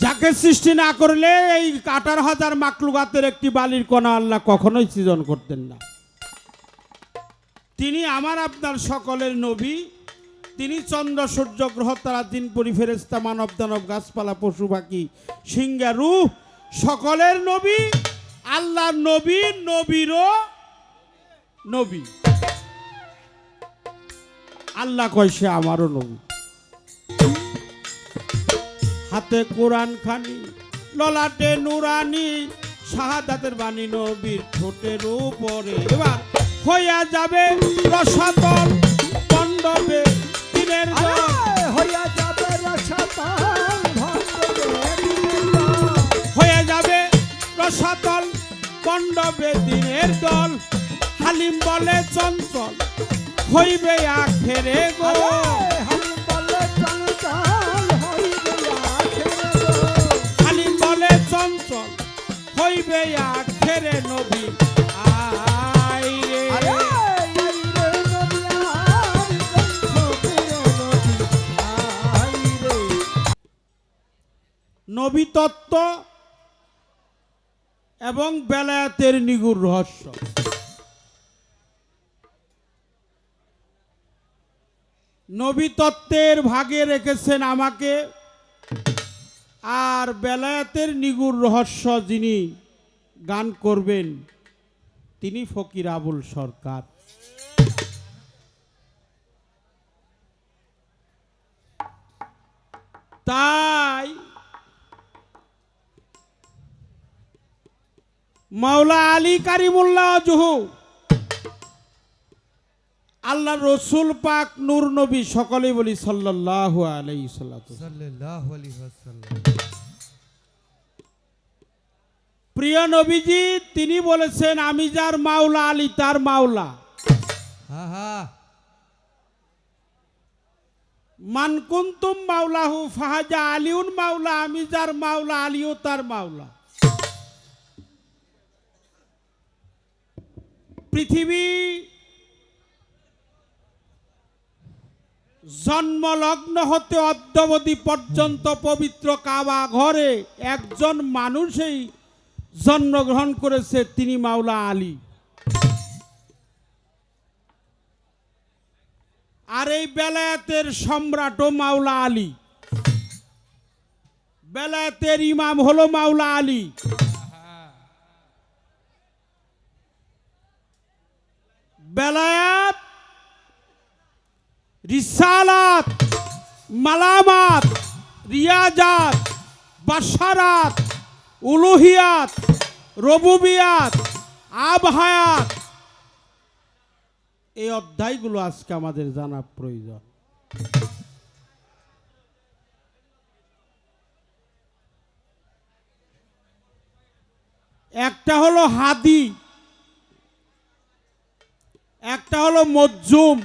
যাকে সৃষ্টি না করলে এই কাটার হাজার মাকলুগাতের একটি বালির কণা আল্লাহ কখনোই সৃজন করতেন না। তিনি আমার আপনার সকলের নবী। তিনি চন্দ্র, সূর্য, গ্রহ, তারা, দিন, পরি ফেরেস্তা মানব, দানব, গাছপালা, পশু, পাখি, সিংহা সকলের নবী। আল্লাহ নবী, নবীরও নবী। আল্লাহ কয় সে আমারও নবী। হাতে কোরআন খানি ললাটে নুরানি শাহাদাতের বাণী নবীর ঠোঁটের উপরে। এবার হইয়া যাবে রসাতল পণ্ডবে দিনের হইয়া যাবে রসাতল হয়ে যাবে রসাতল পণ্ডবে দিনের দল হালিম বলে চঞ্চল হইবে আখেরে গো নবী। নবী তত্ত্ব এবং বেলায়াতের নিগুর রহস্য নবী তত্ত্বের ভাগে রেখেছেন আমাকে আর বেলায়াতের নিগুর রহস্য যিনি গান করবেন। তিনি ফকির আবুল সরকার। তাই মাওলা আলী কারিমুল্লাহ জুহু, আল্লাহ রসুল পাক নূর নবী সকলেই বলি সাল্লাল্লাহু আলাইহি সাল্লাতু প্রিয় নবীজি তিনি বলেছেন আমি যার মাওলা আলী তার মাওলা। মানকুন্তুম মান মাওলাহু ফাহাজা আলিউন মাওলা আমি যার মাওলা আলীও তার মাওলা। পৃথিবী জন্মলগ্ন হতে অদ্যবধি পর্যন্ত পবিত্র কাবা ঘরে একজন মানুষই জন্মগ্রহণ করেছে তিনি মাওলা আলী। আর এই বেলায়েতের সম্রাটও মাওলা আলী। বেলায়াতের ইমাম হলো মাওলা আলী। বেলায়াত, রিসালাত, মালামাত, রিয়াজাত বাসারাত উলুহিয়াত, রবুবিয়াত, আবহায়াত। এই অধ্যায়গুলো আজকে আমাদের জানা প্রয়োজন। একটা হলো হাদি, একটা হলো মজ্জুম,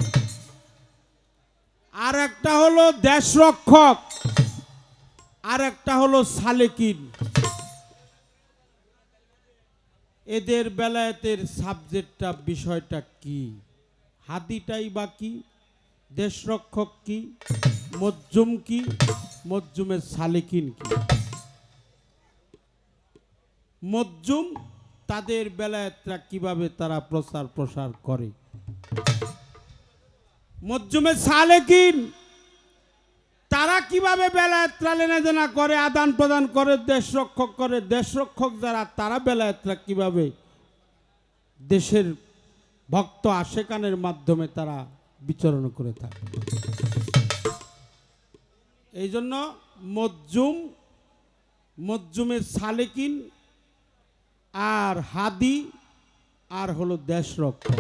আর একটা হলো দেশরক্ষক, আর একটা হলো সালেকিন। এদের বেলায়েতের সাবজেক্টটা, বিষয়টা কি? হাদিটাই বা কি? দেশরক্ষক কি? মজ্জুম কি? মজ্জুমের সালেকিন কি? মজ্জুম তাদের বেলায়েতরা কীভাবে তারা প্রচার প্রসার করে? মজ্জুমের সালেকিন তারা কীভাবে বেলায়েতরা লেনাদেনা করে, আদান প্রদান করে দেশরক্ষক করে দেশরক্ষক যারা, তারা বেলায়েতরা কীভাবে দেশের ভক্ত আশেকানের মাধ্যমে তারা বিচরণ করে থাকে? এই জন্য মজ্জুম, মজ্জুমের সালেকিন আর হাদি আর হলো দেশরক্ষক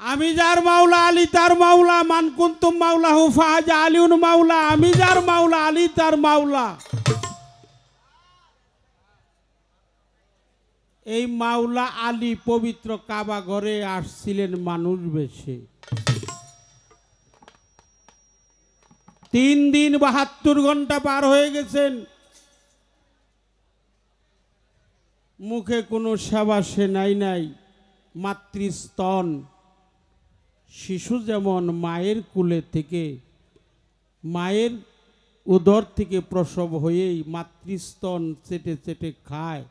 আমি যার মাওলা আলী, তার মাওলা মানকুন্তুম মাওলা হু ফাহাজা আলিউন মাওলা। আমি যার মাওলা আলী, তার মাওলা। এই মাওলা আলী পবিত্র কাবা ঘরে আসছিলেন মানুষ বেশে। তিন দিন বাহাত্তর ঘণ্টা পার হয়ে গেছেন। মুখে কোনো সেবা সে নাই নাই, মাতৃস্তন। শিশু যেমন মায়ের কুলে থেকে, মায়ের উদর থেকে প্রসব হয়েই মাতৃস্তন চেটে চেটে খায়,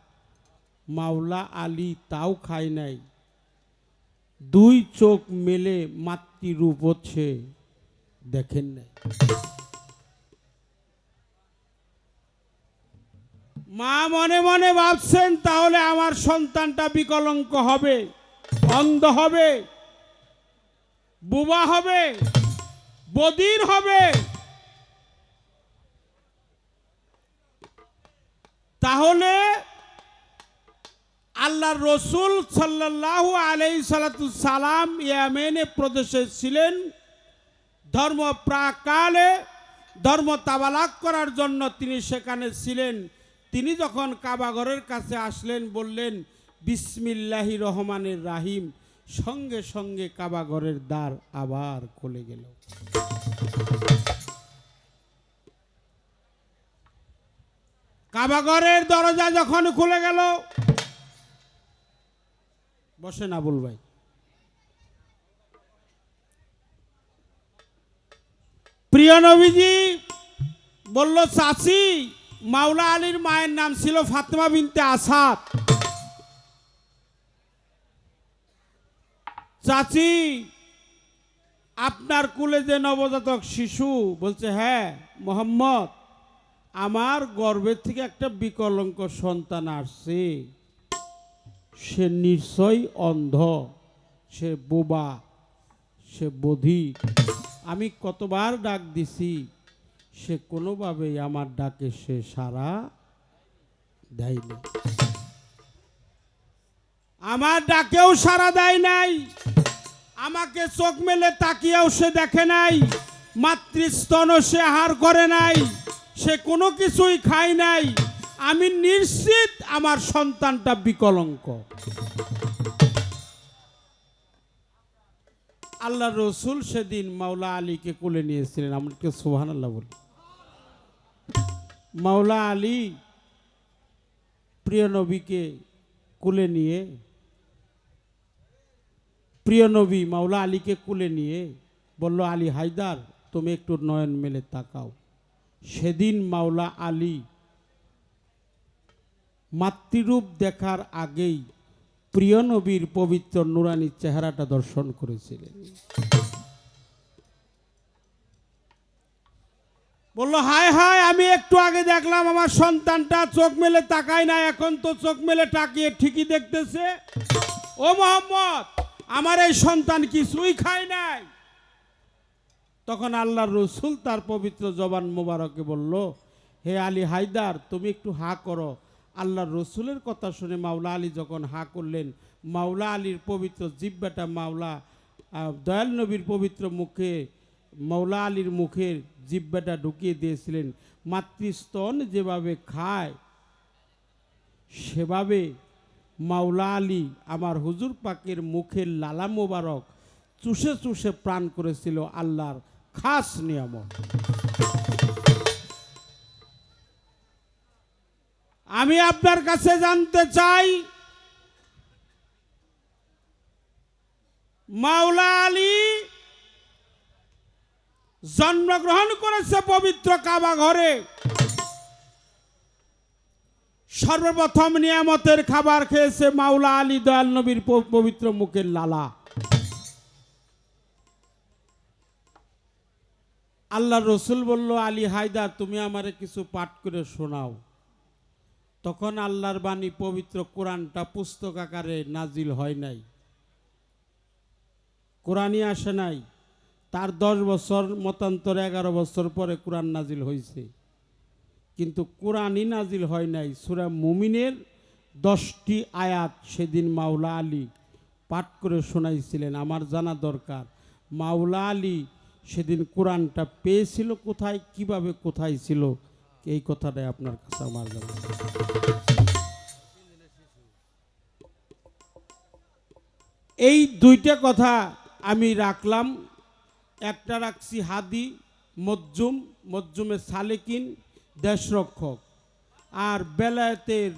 মাওলা আলী তাও খায় নাই। দুই চোখ মেলে মাতৃরূপ হচ্ছে, দেখেন নাই। মা মনে মনে ভাবছেন, তাহলে আমার সন্তানটা বিকলঙ্ক হবে, অন্ধ হবে। বুবা হবে বদির হবে। তাহলে আল্লাহর রসুল সাল্লাল্লাহু আলাইহি সালাম ইয়ামেনে প্রদেশে ছিলেন। ধর্ম প্রাকালে ধর্ম তাবালাক করার জন্য তিনি সেখানে ছিলেন। তিনি যখন কাবাগরের কাছে আসলেন, বললেন বিসমিল্লাহি রহমানের রাহিম। সঙ্গে সঙ্গে কাবাগরের দ্বার আবার খুলে গেল। কাবাগরের দরজা যখন খুলে গেল বসেন আবুল ভাই। প্রিয় নবীজি বলল, চাচি, মাওলা আলীর মায়ের নাম ছিল ফাতেমা বিনতে আসাদ। চাচি, আপনার কুলে যে নবজাতক শিশু বলছে হ্যাঁ মোহাম্মদ, আমার গর্ভের থেকে একটা বিকলঙ্ক সন্তান আসছে। সে নিশ্চয়ই অন্ধ, সে বোবা, সে বধি আমি কতবার ডাক দিছি, সে কোনোভাবেই আমার ডাকে সে সারা দেয়নি। আমার ডাকেও সারা দেয় নাই। আমাকে চোখ মেলে তাকিয়েও সে দেখে নাই মাতৃস্তনও সে হার করে নাই, সে কোনো কিছুই খায় নাই। আমি নিশ্চিত আমার সন্তানটা বিকলঙ্ক। আল্লাহ রসুল সেদিন মাওলা আলীকে কোলে নিয়েছিলেন। আমাকে সোহান আল্লাহ বলি। মাওলা আলী প্রিয় নবীকে কোলে নিয়ে প্রিয় নবী, মাওলা আলীকে কোলে নিয়ে বলল, আলী হায়দার, তুমি একটু নয়ন মেলে তাকাও। সেদিন মাওলা আলী মাতৃরূপ দেখার আগেই প্রিয় নবীর পবিত্র নুরানির চেহারাটা দর্শন করেছিলেন। বলল, হায় হায়, আমি একটু আগে দেখলাম আমার সন্তানটা চোখ মেলে তাকায় না এখন তো চোখ মেলে তাকিয়ে ঠিকই দেখতেছে। ও মোহাম্মদ আমার এই সন্তান কিছুই খায় নাই। তখন আল্লাহর রসুল তার পবিত্র জবান মোবারকে বলল, হে আলী হায়দার, তুমি একটু হা করো। আল্লাহর রসুলের কথা শুনে মাওলা আলী যখন হা করলেন, মাওলা আলীর পবিত্র জিব্বাটা মাওলা দয়াল নবীর পবিত্র মুখে, মাওলা আলীর মুখের জিব্বাটা ঢুকিয়ে দিয়েছিলেন। মাতৃস্তন যেভাবে খায়, সেভাবে মাওলা আলী আমার হুজুর পাকের মুখের লালা মোবারক চুষে চুষে প্রাণ করেছিল আল্লাহর খাস নিয়ামত। আমি আপনার কাছে জানতে চাই, মাওলা আলী জন্মগ্রহণ করেছে পবিত্র কাবা ঘরে। সর্বপ্রথম নিয়ামতের খাবার খেয়েছে মাওলা আলী দয়াল নবীর পবিত্র মুখের লালা। আল্লাহ রসুল বলল, আলী হায়দার, তুমি আমারে কিছু পাঠ করে শোনাও। তখন আল্লাহর বাণী পবিত্র কোরআনটা পুস্তক আকারে নাজিল হয় নাই। কোরআনই আসে নাই। তার দশ বছর, মতান্তর এগারো বছর পরে কোরআন নাজিল হয়েছে কিন্তু কোরআনই নাজিল হয় নাই। সুরা মুমিনের দশটি আয়াত সেদিন মাওলা আলী পাঠ করে শোনাইছিলেন। আমার জানা দরকার, মাওলা আলী সেদিন কোরআনটা পেয়েছিল কোথায়, কীভাবে কোথায় ছিল? এই কথাটাই আপনার কাছে আমার জানা এই দুইটা কথা আমি রাখলাম। একটা রাখছি হাদি, মজ্জুম, মজ্জুমে সালেকিন। দেশরক্ষক। আর বেলায়েতের,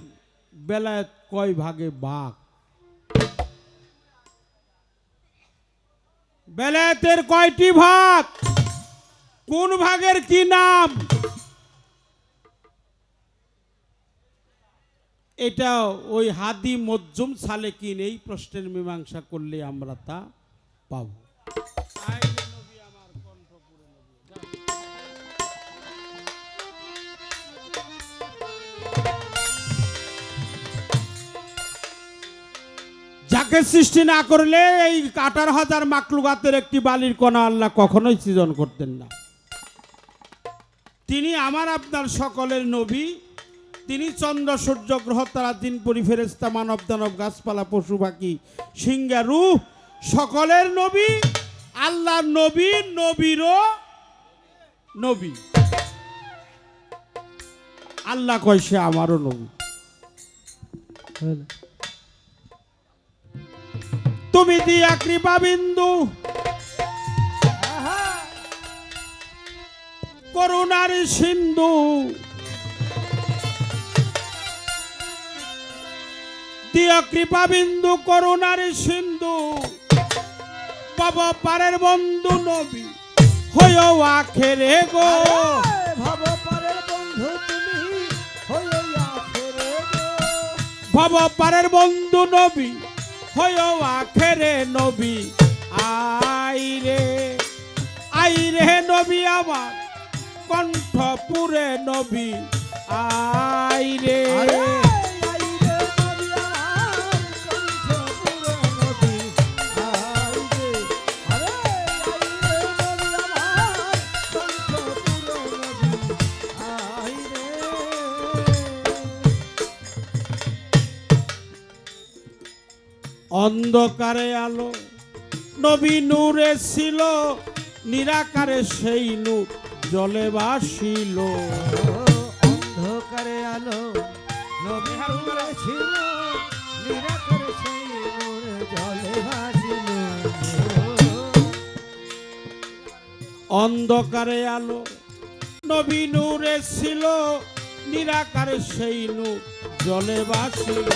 বেলায়েত কয় ভাগে বাঘ বেলায়েতের কয়টি ভাগ? কোন ভাগের কি নাম? এটা ওই হাদি মজ্জুম সালেকিন এই প্রশ্নের মীমাংসা করলে আমরা তা পাব। যাকে সৃষ্টি না করলে এই আঠারো হাজার মাকলুগাতের একটি বালির কণা আল্লাহ কখনোই সৃজন করতেন না। তিনি আমার আপনার সকলের নবী। তিনি চন্দ্র, সূর্য, গ্রহ, তারা দিন পরি ফেরেস্তা মানব, দানব, গাছপালা, পশু, পাখি সিংহারু সকলের নবী। আল্লাহ নবী, নবীরও নবী। আল্লাহ কয় সে আমারও নবী। তুমি দিয়া কৃপা বিন্দু। করুণার সিন্ধু। দিয়া কৃপা বিন্দু করুণার সিন্ধু। বাবা পারের বন্ধু নবী হয়েও আখেরে গো। আরে ভব পারের বন্ধু তুমি হইয়া ফেরে গো। ভব পারের বন্ধু নবী হয়েও আখেরে নবী আইরে আইরে নবী আমার কণ্ঠপুরে নবী আই আইরে অন্ধকারে আলো নবী নূরে ছিল নিরাকারে সেই নূর জলে ভাসিল। অন্ধকারে আলো নবী ছিল নিরাকারে সেই নূর জলে ভাসিল। অন্ধকারে আলো নবী নূরে ছিল নিরাকারে সেই নূর জলে ভাসিল।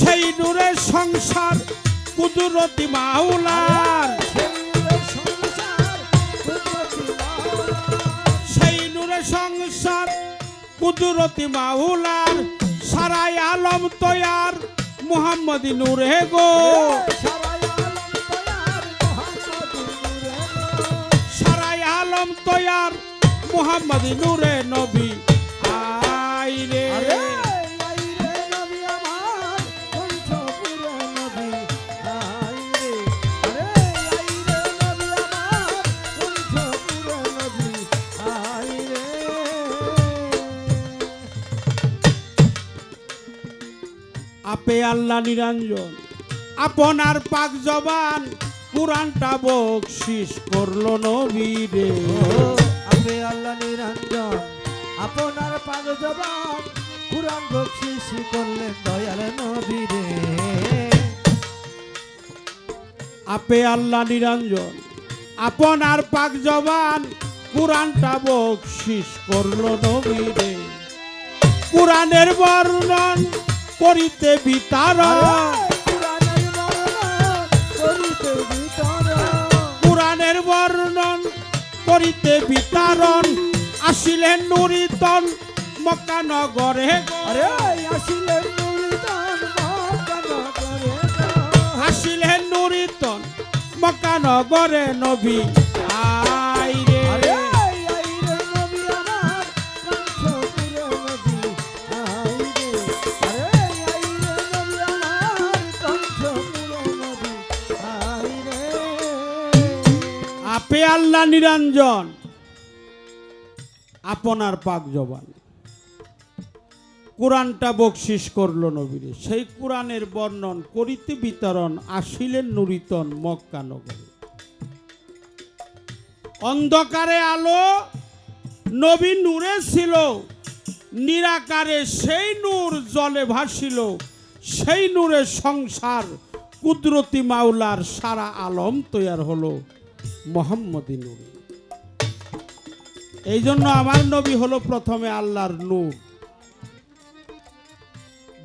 সেই নূরের সংসার কুদরতি মাওলার। সেই নূরের সংসার কুদরতি মাওলা সেই নূরে সংসার কুদরতি মাহুলার সারাই আলম তৈয়ার মোহাম্মদ নূরে গো। সারাই আলম তৈয়ার মোহাম্মদ নূরে নবী। আইরে। আপে আল্লাহ নিরঞ্জন। আপনার পাক জবান কোরআনটা বকশিস করল নবী রে। আপে আল্লাহ নিরঞ্জন আপনার পাগ জবান কুরআন বকশিস করলেন দয়াল নবী রে। আপে আল্লাহ নিরঞ্জন আপনার পাক জবান কোরআনটা বকশিস করল নবী রে। কোরআনের বর্ণন করিতে বিতারণ কুরআনের বর্ণন করিতে বিতরণ আসিলেন নুরিতন মক্কানগরে। আরে আসিলেন আসিলেন নুরিতন মক্কানগরে নবী। আল্লাহ নিরঞ্জন। আপনার পাক জবান। কোরআনটা বকশিস করল নবীরে। সেই কোরআনের বর্ণন করিতে বিতরণ আসিলেন নুরিতন মক্কা নগরে। অন্ধকারে আলো নবী নূরে ছিল, নিরাকারে সেই নূর জলে ভাসিল, সেই নূরের সংসার কুদরতি মাওলার সারা আলম তৈয়ার হলো। মোহাম্মদী নূর এই জন্য আমার নবী হলো প্রথমে আল্লাহর নূর।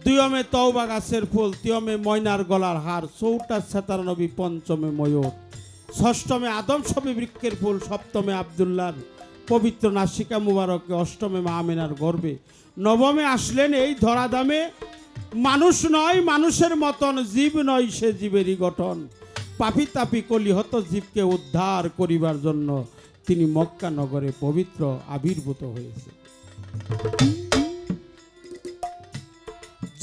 দুয়মে তওবা গাছের ফুল, তিয়মে ময়নার গলার হার চৌটা সেতার নবী, পঞ্চমে ময়ূর। ষষ্ঠমে আদম ছবি বৃক্ষের ফুল, সপ্তমে আবদুল্লার পবিত্র নাসিকা মুবারকে, অষ্টমে মা আমিনার গর্বে। নবমে আসলেন এই ধরাধামে মানুষ নয়, মানুষের মতন, জীব নয় সে জীবেরই গঠন। পাপি তাপি কলিহত জীবকে উদ্ধার করিবার জন্য তিনি মক্কা নগরে পবিত্র আবির্ভূত হয়েছে।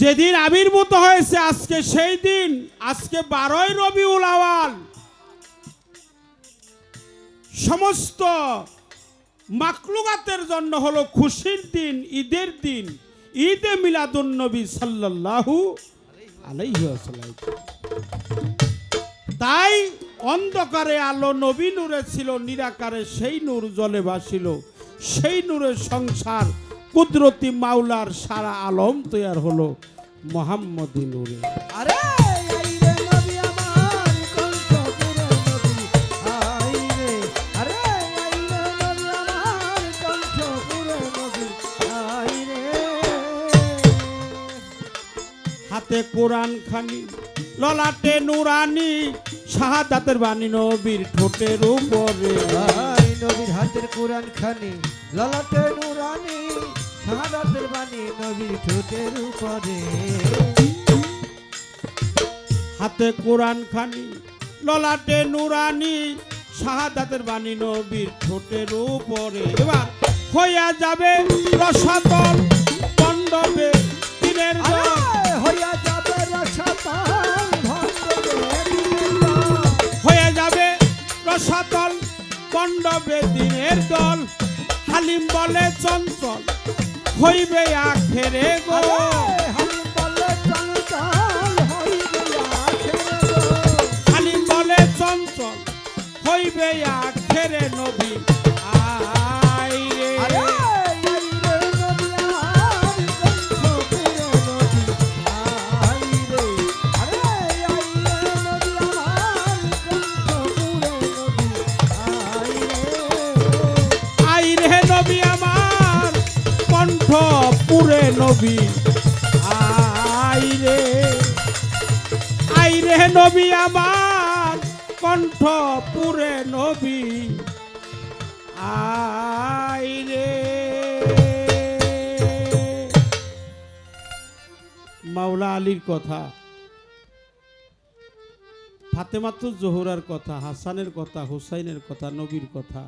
যেদিন আবির্ভূত হয়েছে আজকে, সেই দিন আজকে বারোই রবিউল আওয়াল সমস্ত মাকলুকাতের জন্য হলো খুশির দিন, ঈদের দিন, ঈদে মিলাদুন নবী সাল্লাল্লাহু আলাইহি তাই অন্ধকারে আলো, নবী নূরে ছিল, নিরাকারে সেই নূর জলে ভাসিল। সেই নূরের সংসার কুদরতি মাওলার সারা আলম তৈয়ার হলো মোহাম্মদী নূরে। আরে! হাতে কোরআন খানি ললাটে নুরানি শাহাদাতের বাণী নবীর ঠোঁটের উপরে। নবীর হাতের কোরআন খানি ললাটে নুরানি শাহাদাতের বাণী নবীর ঠোঁটের উপরে। হাতে কোরআন খানি ললাটে নুরানি শাহাদাতের বাণী নবীর ঠোঁটের উপরে। এবার হইয়া যাবে রসাতল পণ্ডবে দিনের জল। হয়ে যাবে রসাতল পণ্ডবে দিনের দল। হালিম বলে চঞ্চল হইবে আখেরে গো হালিম বলে চঞ্চল হইবে আখেরে নবী। আই রে। নবী। আই রে আই রে নবী আমার কণ্ঠ পুরে নবী। আই রে মাওলা আলীর কথা, ফাতেমাতু জোহরার কথা, হাসানের কথা, হুসাইনের কথা, নবীর কথা,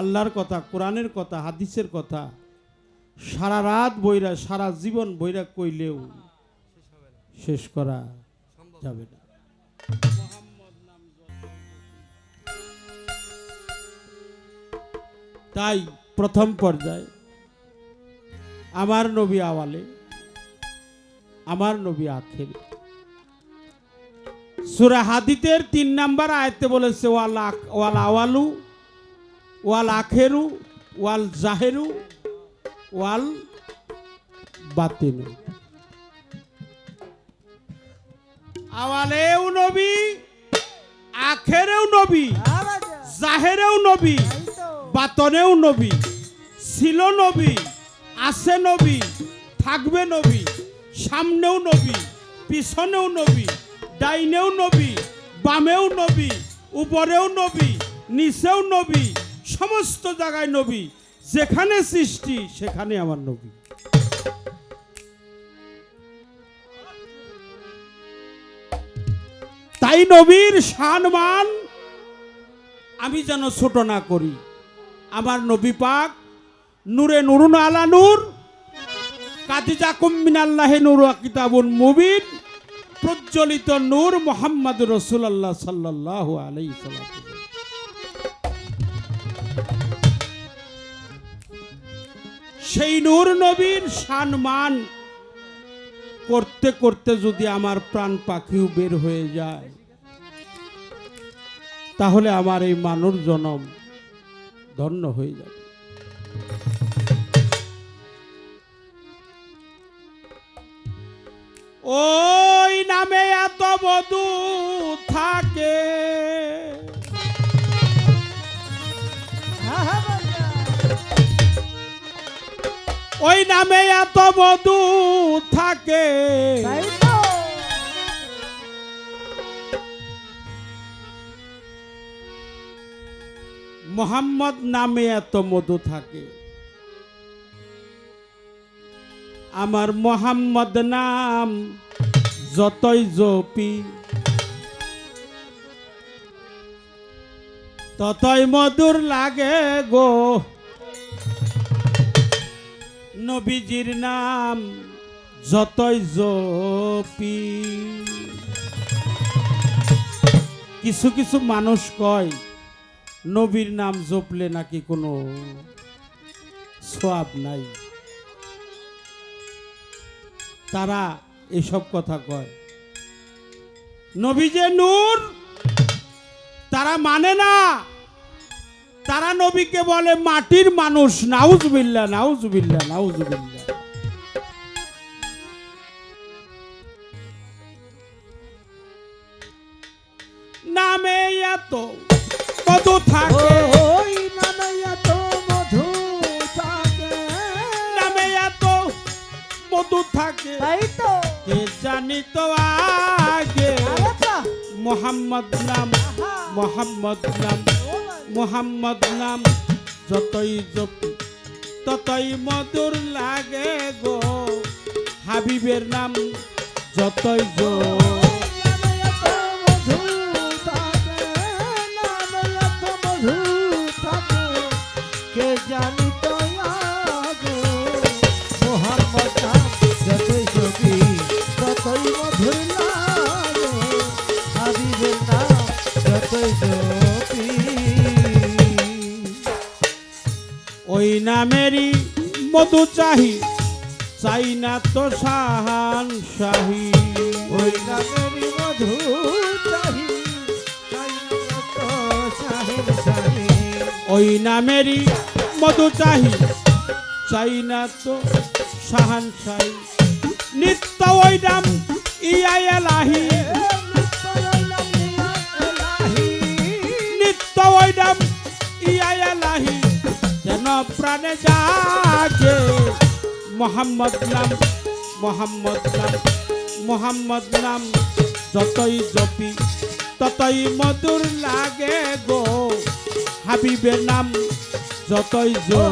আল্লাহর কথা, কোরআনের কথা, হাদিসের কথা সারা রাত বইরা, সারা জীবন বইরা কইলেও শেষ করা যাবে না। তাই প্রথম পর্যায়ে আমার নবী আওয়ালে, আমার নবী আখেরে। সুরা হাদিতের তিন নাম্বার আয়তে বলেছে, ওয়াল ওয়াল আওয়ালু, ওয়াল আখেরু, ওয়াল জাহেরু ওয়াল বাতিনু আওয়ালেও নবী, আখেরেও নবী, জাহেরেও নবী, বাতনেও নবী, ছিল নবী, আছে নবী, থাকবে নবী, সামনেও নবী, পিছনেও নবী, ডাইনেও নবী, বামেও নবী, উপরেও নবী, নিচেও নবী, সমস্ত জায়গায় নবী। যেখানে সৃষ্টি, সেখানে আমার নবী। তাই নবীর সম্মান আমি যেন ছোট না করি। আমার নবী পাক নূরে নুরুন আলা নূর, কাদিজা কুম্মিনাল্লাহে নূর কিতাবুন মুবিন, প্রজ্বলিত নূর মোহাম্মদ রসুল্লাহ সাল্লাহ আলাই সেই নূর নবীর সম্মান করতে করতে যদি আমার প্রাণ পাখিও বের হয়ে যায়, তাহলে আমার এই মানুষ জনম ধন্য হয়ে যাবে। ওই নামে এত বধু থাকে। ওই নামে এত বধু থাকে। মোহাম্মদ নামে এত মধু থাকে। আমার মোহাম্মদ নাম যতই জপি, ততই মধুর লাগে গো। নবীজির নাম যতই জপি। কিছু কিছু মানুষ কয়, নবীর নাম জপলে নাকি কোনো সোয়াব নাই। তারা এসব কথা কয়। নবী যে নূর, তারা মানে না। তারা নবীকে বলে মাটির মানুষ। নাউজবিল্লা নাউজবিল্লা নাউজবিল্লা নামে এত কত থাকে। নামে এত মধু থাকে। নামে এত মধু থাকে। তাই তো। কে জানি তো আগে মোহাম্মদ নাম মোহাম্মদ নাম! মোহাম্মদ নাম যতই জপি ততই মধুর লাগে গো। হাবিবের নাম যতই জো নামে এত নামেরই মধু চাহি চাই না তো সাহান শাহী। ওই নামেরই মধু চাহি, চাই না। ওই নামেরই মধু চাহি চাই না তো সাহান শাহী। নিত্য ওই নাম ইয়া এলাহি। প্রাণে জাগে মোহাম্মদ নাম মোহাম্মদ নাম মোহাম্মদ নাম। যতই জপি, ততই মধুর লাগে গো। হাবিবের নাম যতই জো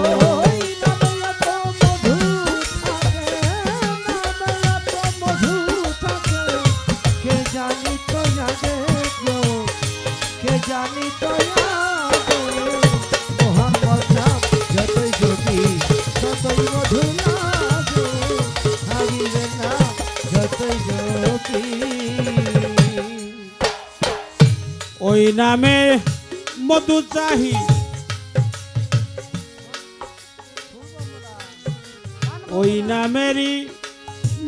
ওই নামে মধু চাহি ওই নামেরই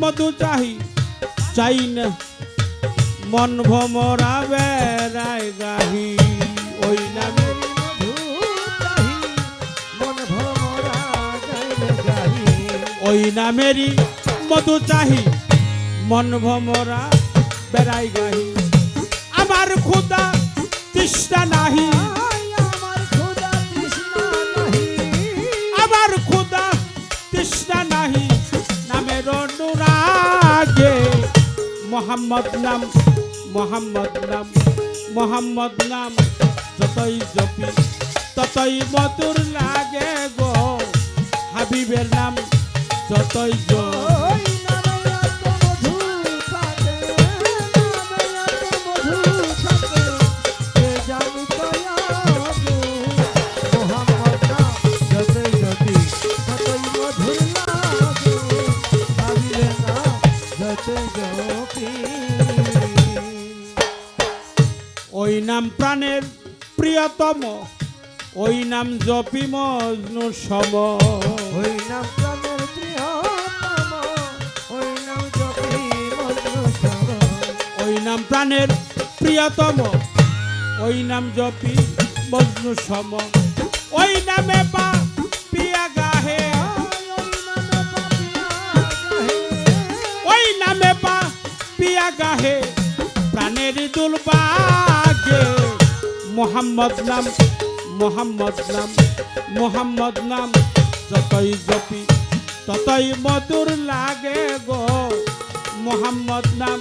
মধু চাহি চাই না মন ভমরা বেড়ায় গাহি। ওই নামেরই মধু চাহি, মন ভমরা বেড়াই গাহি। আমার খুদা তৃষ্ণা নাহি। আমার খুদা তৃষ্ণা নাহি। নামের অনুরাগে মোহাম্মদ নাম মোহাম্মদ নাম মোহাম্মদ নাম, যতই জপি, ততই মধুর লাগে গো। হাবিবের নাম যতই জপি ওই নাম প্রাণের প্রিয়তম ওই নাম জপি মজনু সম। নাম প্রাণের প্রিয়তম। ওই নাম জপি মজনু সম। ওই নামে পা পিয়া গাহে। ওই নামে পা পিয়া গাহে। প্রাণের দুলবাগে মোহাম্মদ নাম মোহাম্মদ নাম মোহাম্মদ নাম। যতই জপি, ততই মধুর লাগে গো। মোহাম্মদ নাম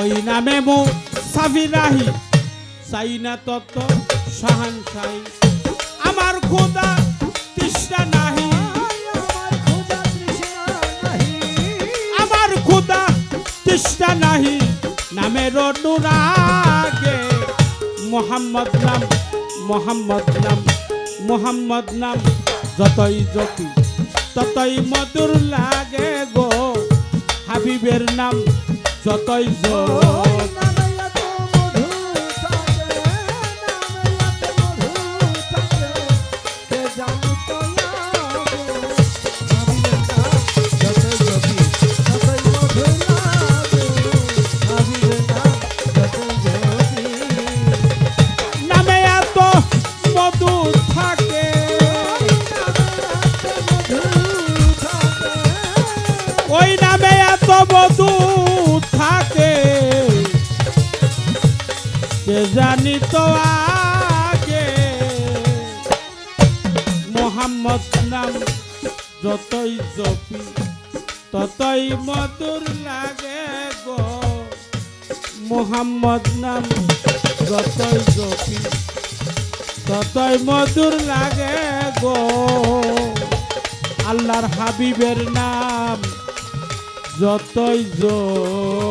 ওই নামে মুসাফির রাহি চাই না সাহান শাহী। আমার খোদা তৃষ্ণা নাহি। আমার নাহি খোদা তৃষ্ণা নাহি। নামের অনুরাগে মোহাম্মদ নাম মোহাম্মদ নাম মোহাম্মদ নাম, যতই জপি ততই মধুর লাগে হাবিবের নাম যতই ওই কে জানি তো আগে মোহাম্মদ নাম যতই জপি, ততই মধুর লাগে গো। মোহাম্মদ নাম যতই জপি, ততই মধুর লাগে গো। আল্লাহর হাবিবের নাম যতই জপি।